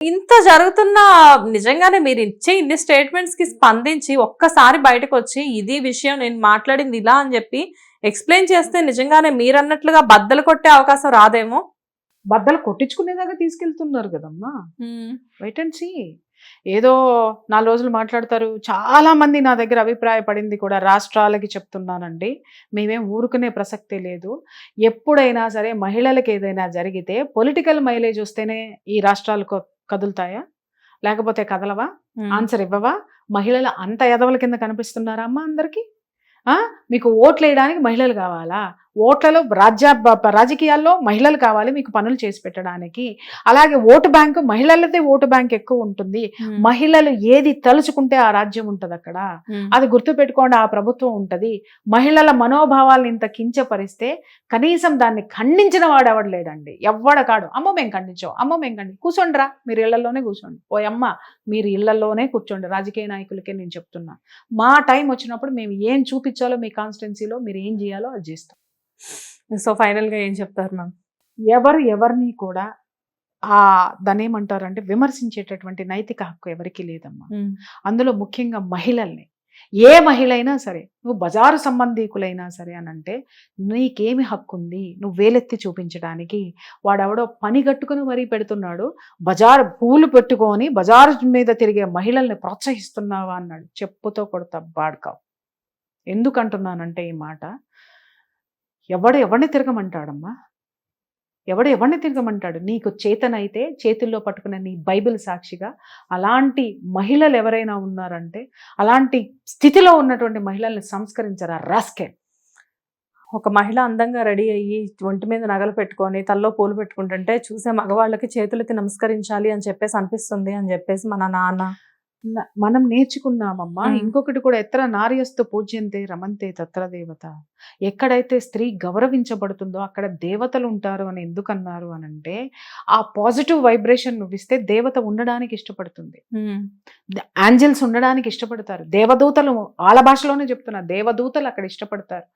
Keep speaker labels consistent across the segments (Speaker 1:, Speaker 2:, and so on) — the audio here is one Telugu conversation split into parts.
Speaker 1: ఇంత జరుగుతున్న నిజంగానే మీరు ఇచ్చే ఇన్ని స్టేట్మెంట్స్కి స్పందించి ఒక్కసారి బయటకు వచ్చి ఇది విషయం నేను మాట్లాడింది ఇలా అని చెప్పి ఎక్స్ప్లెయిన్ చేస్తే నిజంగానే మీరు అన్నట్లుగా బద్దలు కొట్టే అవకాశం రాదేమో?
Speaker 2: బద్దలు కొట్టించుకునేదాకా తీసుకెళ్తున్నారు కదమ్మా. వెయిట్ అండ్ సీ ఏదో నాలుగు రోజులు మాట్లాడతారు. చాలా మంది నా దగ్గర అభిప్రాయపడింది కూడా రాష్ట్రాలకి చెప్తున్నానండి. మేమేం ఊరుకునే ప్రసక్తే లేదు. ఎప్పుడైనా సరే మహిళలకు ఏదైనా జరిగితే పొలిటికల్ మైలేజ్ వస్తేనే ఈ రాష్ట్రాలు క- కదులుతాయా? లేకపోతే కదలవా? ఆన్సర్ ఇవ్వవా? మహిళలు అంత ఎదవల కింద కనిపిస్తున్నారా అమ్మా అందరికీ? ఆ? మీకు ఓట్లు వేయడానికి మహిళలు కావాలా? ఓట్లలో రాజ్య రాజకీయాల్లో మహిళలు కావాలి మీకు పనులు చేసి పెట్టడానికి. అలాగే ఓటు బ్యాంకు మహిళలదే ఓటు బ్యాంక్ ఎక్కువ ఉంటుంది. మహిళలు ఏది తలుచుకుంటే ఆ రాజ్యం ఉంటది అక్కడ. అది గుర్తుపెట్టుకోండి ఆ ప్రభుత్వం ఉంటది. మహిళల మనోభావాలను ఇంత కించపరిస్తే కనీసం దాన్ని ఖండించిన వాడు ఎవడు లేడండి. ఎవ్వడ కాడు. అమ్మ మేము ఖండించాం. అమ్మ మేము ఖండి కూర్చోండిరా మీరు ఇళ్ళలోనే కూర్చోండి ఓ అమ్మ మీరు ఇళ్ళలోనే కూర్చోండి. రాజకీయ నాయకులకే నేను చెప్తున్నా. మా టైం వచ్చినప్పుడు మేము ఏం చూపించాలో మీ కాన్స్టిట్యున్సీలో మీరు ఏం చేయాలో అది చేస్తాం.
Speaker 1: సో ఫైనల్గా ఏం చెప్తారు మ్యామ్?
Speaker 2: ఎవరు ఎవరిని కూడా ఆ ఏమంటారంటే విమర్శించేటటువంటి నైతిక హక్కు ఎవరికీ లేదమ్మా. అందులో ముఖ్యంగా మహిళల్ని. ఏ మహిళ అయినా సరే నువ్వు బజారు సంబంధీకులైనా సరే అని అంటే నీకేమి హక్కు ఉంది నువ్వు వేలెత్తి చూపించడానికి వాడెవడో పని కట్టుకుని మరీ పెడుతున్నాడు బజారు పూలు పెట్టుకొని బజారు మీద తిరిగే మహిళల్ని ప్రోత్సహిస్తున్నావా అన్నాడు. చెప్పుతో కొడతా బాడ్కావు. ఎందుకంటున్నానంటే ఈ మాట ఎవడు ఎవరిని తిరగమంటాడమ్మా? ఎవడు ఎవరిని తిరగమంటాడు? నీకు చేతనైతే చేతుల్లో పట్టుకున్న నీ బైబిల్ సాక్షిగా అలాంటి మహిళలు ఎవరైనా ఉన్నారంటే అలాంటి స్థితిలో ఉన్నటువంటి మహిళల్ని సంస్కరించరా? రాస్కెట్
Speaker 1: ఒక మహిళ అందంగా రెడీ అయ్యి ఒంటి మీద నగలు పెట్టుకొని తల్లో పూలు పెట్టుకుంటుంటే చూసే మగవాళ్ళకి చేతులకి నమస్కరించాలి అని చెప్పేసి అనిపిస్తుంది అని చెప్పేసి మన నాన్న.
Speaker 2: మనం నేర్చుకున్నామమ్మా.
Speaker 1: మ్మ్.
Speaker 2: ఇంకొకటి కూడా ఎత్ర నార్యస్తు పూజ్యంతే రమంతే తత్ర దేవత. ఎక్కడైతే స్త్రీ గౌరవించబడుతుందో అక్కడ దేవతలు ఉంటారు అని ఎందుకు అన్నారు అని అంటే ఆ పాజిటివ్ వైబ్రేషన్ నువ్వు ఇస్తే దేవత ఉండడానికి ఇష్టపడుతుంది. యాంజల్స్ ఉండడానికి ఇష్టపడతారు. దేవదూతలు వాళ్ళ భాషలోనే చెప్తున్నా దేవదూతలు అక్కడ ఇష్టపడతారు.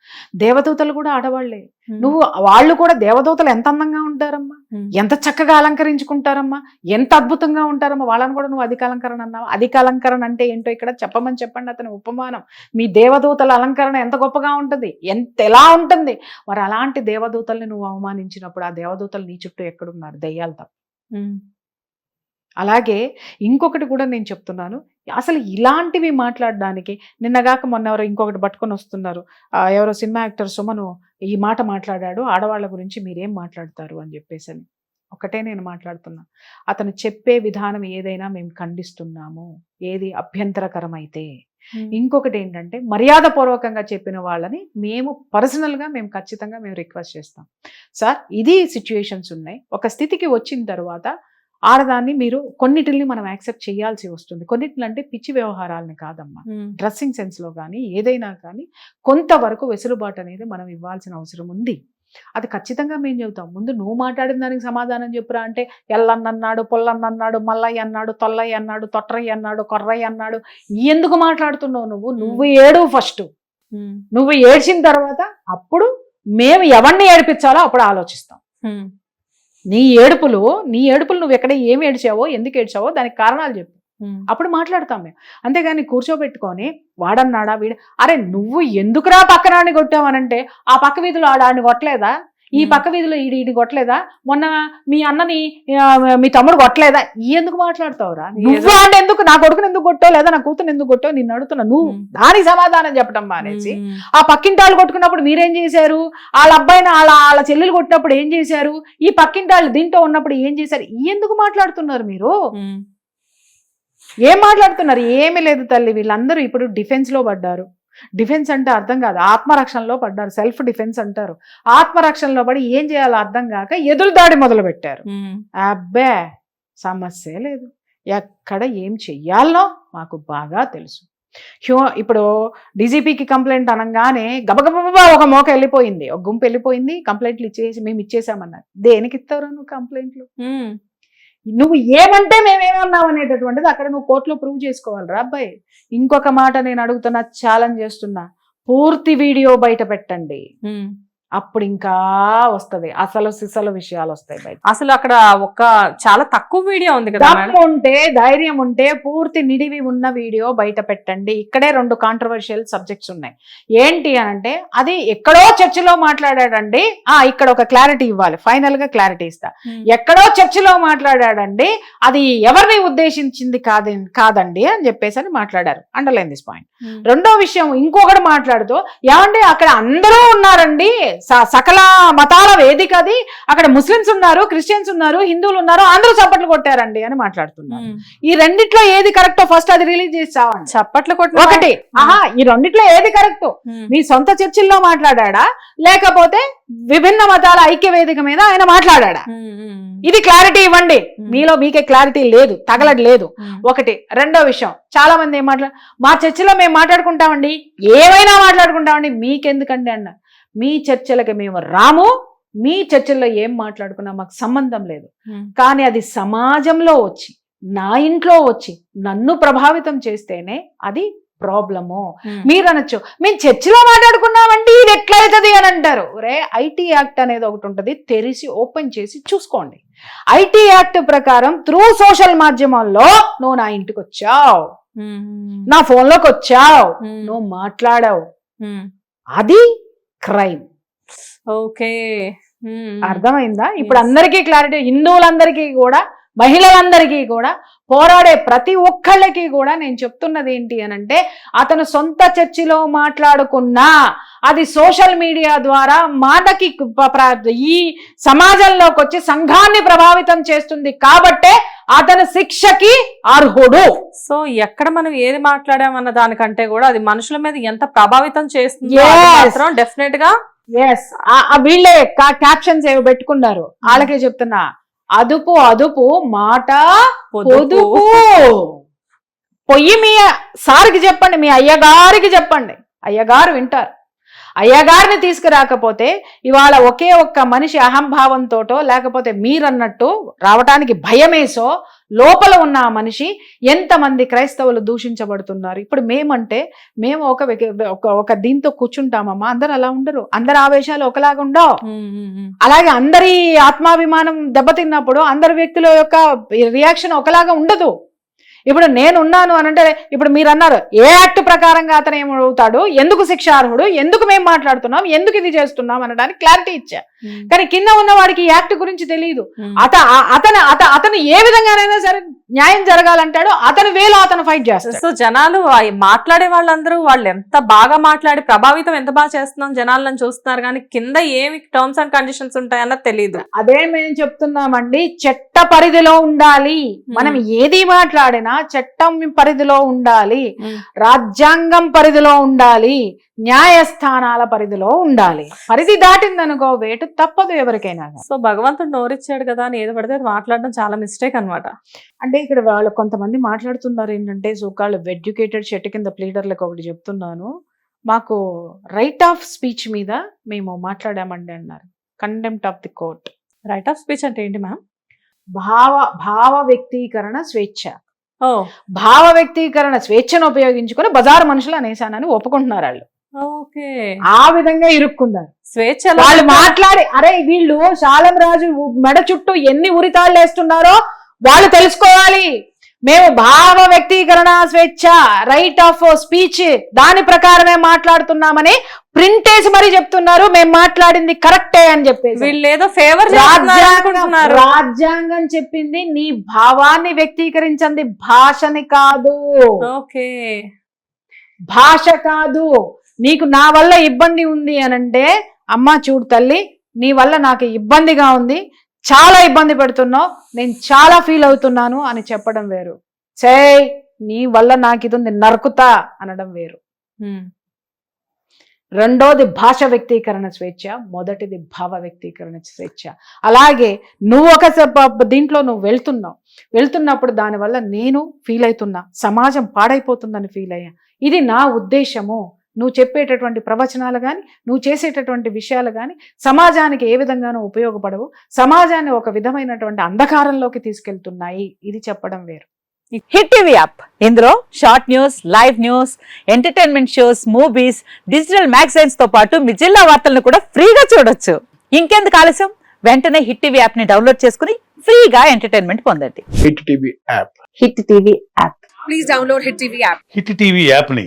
Speaker 2: దేవదూతలు కూడా ఆడవాళ్ళే నువ్వు వాళ్ళు కూడా దేవదూతలు ఎంత అందంగా ఉంటారమ్మా? ఎంత చక్కగా అలంకరించుకుంటారమ్మా? ఎంత అద్భుతంగా ఉంటారమ్మా? వాళ్ళని కూడా నువ్వు అధిక అలంకరణ అన్నావు? అధిక అలంకరణ అంటే ఏంటో ఇక్కడ చెప్పమని చెప్పండి అతని ఉపమానం. మీ దేవదూతల అలంకరణ ఎంత గొప్పగా ఉంటుంది? ఎంత ఎలా ఉంటుంది? మరి అలాంటి దేవదూతల్ని నువ్వు అవమానించినప్పుడు ఆ దేవదూతలు నీ చుట్టూ ఎక్కడున్నారు? దయ్యాలు తప్ప. అలాగే ఇంకొకటి కూడా నేను చెప్తున్నాను. అసలు ఇలాంటివి మాట్లాడడానికి నిన్నగాక మొన్న ఎవరో ఇంకొకటి పట్టుకొని వస్తున్నారు. ఎవరో సినిమా యాక్టర్ సుమను ఈ మాట మాట్లాడాడు. ఆడవాళ్ళ గురించి మీరేం మాట్లాడతారు అని చెప్పేసి అని ఒకటే నేను మాట్లాడుతున్నా. అతను చెప్పే విధానం ఏదైనా మేము ఖండిస్తున్నాము. ఏది అభ్యంతరకరమైతే. ఇంకొకటి ఏంటంటే మర్యాదపూర్వకంగా చెప్పిన వాళ్ళని మేము పర్సనల్గా మేము ఖచ్చితంగా మేము రిక్వెస్ట్ చేస్తాం. సార్ ఇది సిచ్యుయేషన్స్ ఉన్నాయి. ఒక స్థితికి వచ్చిన తర్వాత ఆడదాన్ని మీరు కొన్నిటిల్ని మనం యాక్సెప్ట్ చేయాల్సి వస్తుంది. కొన్నిటిని అంటే పిచ్చి వ్యవహారాలని కాదమ్మా. డ్రెస్సింగ్ సెన్స్లో కానీ ఏదైనా కానీ కొంతవరకు వెసులుబాటు అనేది మనం ఇవ్వాల్సిన అవసరం ఉంది. అది ఖచ్చితంగా మేము చెబుతాం. ముందు నువ్వు మాట్లాడిన దానికి సమాధానం చెప్పురా అంటే ఎల్లన్నన్నాడు పొల్లన్నన్నాడు మల్లయ్య అన్నాడు తొల్లయ్య అన్నాడు తొట్రయ్య అన్నాడు కొర్రయ్య అన్నాడు ఎందుకు మాట్లాడుతున్నావు నువ్వు? నువ్వు ఏడు ఫస్ట్. నువ్వు ఏడ్చిన తర్వాత అప్పుడు మేము ఎవరిని ఏడిపించాలో అప్పుడు ఆలోచిస్తాం. నీ ఏడుపులు నీ ఏడుపులు నువ్వు ఎక్కడ ఏమి ఏడ్చావో ఎందుకు ఏడ్చావో దానికి కారణాలు చెప్పు. అప్పుడు మాట్లాడతాం మేము. అంతేగాని కూర్చోబెట్టుకొని వాడన్నాడా వీడు? అరే నువ్వు ఎందుకురా పక్కనాన్ని కొట్టావనంటే ఆ పక్క వీధిలో ఆడాన్ని కొట్టలేదా? ఈ. పక్క వీధిలో ఈడి ఈడి కొట్టలేదా? మొన్న మీ అన్నని మీ తమ్ముడు కొట్టలేదా? ఈ ఎందుకు మాట్లాడతావురా? నువ్వు అంటే ఎందుకు నా కొడుకుని ఎందుకు కొట్టావు లేదా నా కూతురు ఎందుకు కొట్టావు? నిన్ను అడుగుతున్నా. నువ్వు. దానికి సమాధానం చెప్పడం మానేసి ఆ పక్కింటి వాళ్ళు కొట్టుకున్నప్పుడు మీరేం చేశారు? వాళ్ళ అబ్బాయిని వాళ్ళ వాళ్ళ చెల్లెలు కొట్టినప్పుడు ఏం చేశారు? ఈ పక్కింటి వాళ్ళు దీంట్లో ఉన్నప్పుడు ఏం చేశారు? ఈ ఎందుకు మాట్లాడుతున్నారు మీరు? ఏం మాట్లాడుతున్నారు? ఏమీ లేదు తల్లి. వీళ్ళందరూ ఇప్పుడు డిఫెన్స్లో పడ్డారు. డిఫెన్స్ అంటే అర్థం కాదు. ఆత్మరక్షణలో పడ్డారు. సెల్ఫ్ డిఫెన్స్ అంటారు. ఆత్మరక్షణలో పడి ఏం చేయాలో అర్థం కాక ఎదురు దాడి మొదలు పెట్టారు అబ్బే! సమస్య లేదు. ఎక్కడ ఏం చెయ్యాలనో మాకు బాగా తెలుసు. హ్యూ ఇప్పుడు డీజీపీకి కంప్లైంట్ అనగానే గబగబా ఒక మోక వెళ్ళిపోయింది. ఒక గుంపు వెళ్ళిపోయింది. కంప్లైంట్లు ఇచ్చేసి మేము ఇచ్చేసామన్నారు. దేనికి ఇస్తారు నువ్వు కంప్లైంట్లు నువ్వు ఏమంటే మేమేమన్నాం అనేటటువంటిది అక్కడ నువ్వు కోర్టులో ప్రూవ్ చేసుకోవాలిరా అబ్బాయి. ఇంకొక మాట నేను అడుగుతున్నా ఛాలెంజ్ చేస్తున్నా. పూర్తి వీడియో బయట పెట్టండి. అప్పుడు ఇంకా వస్తది. అసలు సిసలు విషయాలు వస్తాయి బయట
Speaker 1: అసలు అక్కడ ఒక చాలా తక్కువ వీడియో ఉంది కదా
Speaker 2: దమ్ము ఉంటే ధైర్యం ఉంటే పూర్తి నిడివి ఉన్న వీడియో బయట పెట్టండి. ఇక్కడే రెండు కాంట్రవర్షియల్ సబ్జెక్ట్స్ ఉన్నాయి. ఏంటి అని అంటే అది ఎక్కడో చర్చిలో మాట్లాడాడండి. ఆ ఇక్కడ ఒక క్లారిటీ ఇవ్వాలి. ఫైనల్గా క్లారిటీ ఇస్తా. ఎక్కడో చర్చిలో మాట్లాడాడండి. అది ఎవరిని ఉద్దేశించింది కాదు కాదండి అని చెప్పేసి అని మాట్లాడారు. Underline this point. రెండో విషయం ఇంకొకటి మాట్లాడుతూ ఏమండి అక్కడ అందరూ ఉన్నారండి. సకల మతాల వేదిక అది. అక్కడ ముస్లిమ్స్ ఉన్నారు క్రిస్టియన్స్ ఉన్నారు హిందువులు ఉన్నారు అందరూ చప్పట్లు కొట్టారండి అని మాట్లాడుతున్నారు. ఈ రెండిట్లో ఏది కరెక్టో ఫస్ట్ అది రిలీజ్ చేసి చావండి
Speaker 1: చప్పట్లు కొట్టిన
Speaker 2: ఒకటి. ఆహా ఈ రెండిట్లో ఏది కరెక్ట్. మీ సొంత చర్చిల్లో మాట్లాడా లేకపోతే విభిన్న మతాల ఐక్య వేదిక మీద ఆయన మాట్లాడా ఇది క్లారిటీ ఇవ్వండి. మీలో మీకే క్లారిటీ లేదు తగలట్లేదు.
Speaker 1: ఉమ్.
Speaker 2: ఒకటి. రెండో విషయం. చాలా మంది ఏం మాట్లా మా చర్చిలో మేము మాట్లాడుకుంటామండి. ఏమైనా మాట్లాడుకుంటామండి. మీకెందుకండి అన్న? మీ చర్చలకి మేము రాము మీ చర్చల్లో ఏం మాట్లాడుకున్నా మాకు సంబంధం లేదు. కానీ అది సమాజంలో వచ్చి నా ఇంట్లో వచ్చి నన్ను ప్రభావితం చేస్తేనే అది ప్రాబ్లము. మీరు అనొచ్చు మేము చర్చిలో మాట్లాడుకున్నామండి ఇది ఎట్లా అవుతుంది అని అంటారు రే ఐటీ యాక్ట్ అనేది ఒకటి ఉంటుంది తెరిచి ఓపెన్ చేసి చూసుకోండి ఐటీ యాక్ట్ ప్రకారం త్రూ సోషల్ మాధ్యమాల్లో నువ్వు నా ఇంటికి వచ్చావు. నా ఫోన్లోకి వచ్చావు. నువ్వు మాట్లాడావు. అది క్రైమ్
Speaker 1: ఓకే.
Speaker 2: అర్థమైందా ఇప్పుడు. అందరికీ క్లారిటీ హిందువులందరికీ కూడా మహిళలందరికీ కూడా పోరాడే ప్రతి ఒక్కళ్ళకి కూడా నేను చెప్తున్నది ఏంటి అని అంటే అతను సొంత చర్చిలో మాట్లాడుకున్నా అది సోషల్ మీడియా ద్వారా మాటకి ఈ సమాజంలోకి వచ్చి సంఘాన్ని ప్రభావితం చేస్తుంది కాబట్టే అతను శిక్షకి అర్హుడు.
Speaker 1: సో ఎక్కడ మనం ఏది మాట్లాడామన్న దానికంటే కూడా అది మనుషుల మీద ఎంత ప్రభావితం చేస్తుంది. డెఫినెట్గా
Speaker 2: ఎస్ వీళ్ళే క్యాప్షన్స్ ఏవో పెట్టుకున్నారు. వాళ్ళకే చెప్తున్నా. అదుపు అదుపు మాట పొదుపు. పొయ్యి మీ సార్కి చెప్పండి మీ అయ్యగారికి చెప్పండి. అయ్యగారు వింటారు. అయ్యగారిని తీసుకురాకపోతే ఇవాళ ఒకే ఒక్క మనిషి అహంభావంతోటో లేకపోతే మీరన్నట్టు రావటానికి భయమేసో లోపల ఉన్న ఆ మనిషి ఎంతమంది క్రైస్తవులు దూషించబడుతున్నారు? ఇప్పుడు మేమంటే మేము ఒక వ్యక్తి- ఒక ఒక దీంతో కూర్చుంటామమ్మా అందరు అలా ఉండరు. అందరి ఆవేశాలు ఒకలాగా ఉండవు. అలాగే అందరి ఆత్మాభిమానం దెబ్బతిన్నప్పుడు అందరి వ్యక్తుల యొక్క రియాక్షన్ ఒకలాగా ఉండదు. ఇప్పుడు నేను ఉన్నాను అని అంటే ఇప్పుడు మీరు అన్నారు ఏ యాక్ట్ ప్రకారంగా అతను ఏమవుతాడు ఎందుకు శిక్షార్హుడు? ఎందుకు మేము మాట్లాడుతున్నాం? ఎందుకు ఇది చేస్తున్నాం? అనడానికి క్లారిటీ ఇచ్చా. కానీ కింద ఉన్న వాడికి యాక్ట్ గురించి తెలియదు. అత అతను అత అతను ఏ విధంగానైనా సరే న్యాయం జరగాలంటాడో అతను వేలో అతను ఫైట్ చేస్తాడు.
Speaker 1: సో జనాలు మాట్లాడే వాళ్ళందరూ వాళ్ళు ఎంత బాగా మాట్లాడి ప్రభావితం ఎంత బాగా చేస్తున్నాం జనాలను చూస్తున్నారు కానీ కింద ఏమి టర్మ్స్ అండ్ కండిషన్స్ ఉంటాయన్నది తెలియదు
Speaker 2: అదే మేము చెప్తున్నామండి చట్ట పరిధిలో ఉండాలి. మనం ఏది మాట్లాడినా చట్టం పరిధిలో ఉండాలి రాజ్యాంగం పరిధిలో ఉండాలి న్యాయస్థానాల పరిధిలో ఉండాలి. పరిధి దాటిందనుకో వేటు తప్పదు ఎవరికైనా. కానీ.
Speaker 1: సో భగవంతుడు నోరిచ్చాడు కదా అని ఏది పడితే మాట్లాడడం చాలా మిస్టేక్ అన్నమాట.
Speaker 2: అంటే ఇక్కడ వాళ్ళు కొంతమంది మాట్లాడుతున్నారు ఏంటంటే సోకాళ్ళు ఎడ్యుకేటెడ్ షెట్ కింద ప్లీడర్లకు ఒకటి చెప్తున్నాను. మాకు రైట్ ఆఫ్ స్పీచ్ మీద మేము మాట్లాడామండి అన్నారు. Contempt of the court
Speaker 1: right of speech అంటే ఏంటి మ్యామ్
Speaker 2: భావ భావ వ్యక్తీకరణ స్వేచ్ఛ. భావ వ్యక్తీకరణ స్వేచ్ఛను ఉపయోగించుకొని బజారు మనుషులు అనేసానని ఒప్పుకుంటున్నారు వాళ్ళు.
Speaker 1: ఓకే.
Speaker 2: ఆ విధంగా ఇరుక్కున్నారు.
Speaker 1: స్వేచ్ఛ
Speaker 2: వాళ్ళు మాట్లాడి అరే వీళ్ళు శాలం రాజు మెడ చుట్టూ ఎన్ని ఉరితాళ్ళు వేస్తున్నారో వాళ్ళు తెలుసుకోవాలి. మేము భావ వ్యక్తీకరణ స్వేచ్ఛ రైట్ ఆఫ్ స్పీచ్ దాని ప్రకారమే మాట్లాడుతున్నామని ప్రింట్ వేసి మరీ చెప్తున్నారు. మేము మాట్లాడింది కరెక్టే అని చెప్పేసి.
Speaker 1: వీళ్ళు ఏదో ఫేవర్
Speaker 2: రాజ్యాంగం చెప్పింది నీ భావాన్ని వ్యక్తీకరించింది భాషని కాదు.
Speaker 1: ఓకే.
Speaker 2: భాష కాదు. నీకు నా వల్ల ఇబ్బంది ఉంది అని అంటే అమ్మా చూడు తల్లి నీ వల్ల నాకు ఇబ్బందిగా ఉంది. చాలా ఇబ్బంది పెడుతున్నావు నేను చాలా ఫీల్ అవుతున్నాను అని చెప్పడం వేరు. సే నీ వల్ల నాకు ఇది ఉంది నరుకుతా అనడం వేరు. రెండోది భాష వ్యక్తీకరణ స్వేచ్ఛ మొదటిది భావ వ్యక్తీకరణ స్వేచ్ఛ. అలాగే నువ్వు ఒక దీంట్లో నువ్వు వెళ్తున్నావు. వెళ్తున్నప్పుడు దానివల్ల నేను ఫీల్ అవుతున్నా సమాజం పాడైపోతుందని ఫీల్ అయ్యా. ఇది నా ఉద్దేశము. నువ్వు చెప్పేటటువంటి ప్రవచనాలు కానీ నువ్వు చేసేటటువంటి విషయాలు కానీ సమాజానికి ఏ విధంగానూ ఉపయోగపడవు. సమాజాన్ని ఒక విధమైనటువంటి అంధకారంలోకి తీసుకెళ్తున్నాయి. ఇది చెప్పడం వేరు.
Speaker 3: Hit TV app. ఇందులో short news live news entertainment shows movies digital మ్యాగజైన్స్తో పాటు మీ జిల్లా వార్తలను కూడా ఫ్రీగా చూడొచ్చు. ఇంకెందుకు ఆలస్యం? వెంటనే హిట్ టీవీ యాప్ని డౌన్లోడ్ చేసుకుని ఫ్రీగా ఎంటర్టైన్మెంట్ పొందండి.
Speaker 4: Hit TV app.
Speaker 3: Hit TV app.
Speaker 5: Hit TV యాప్ని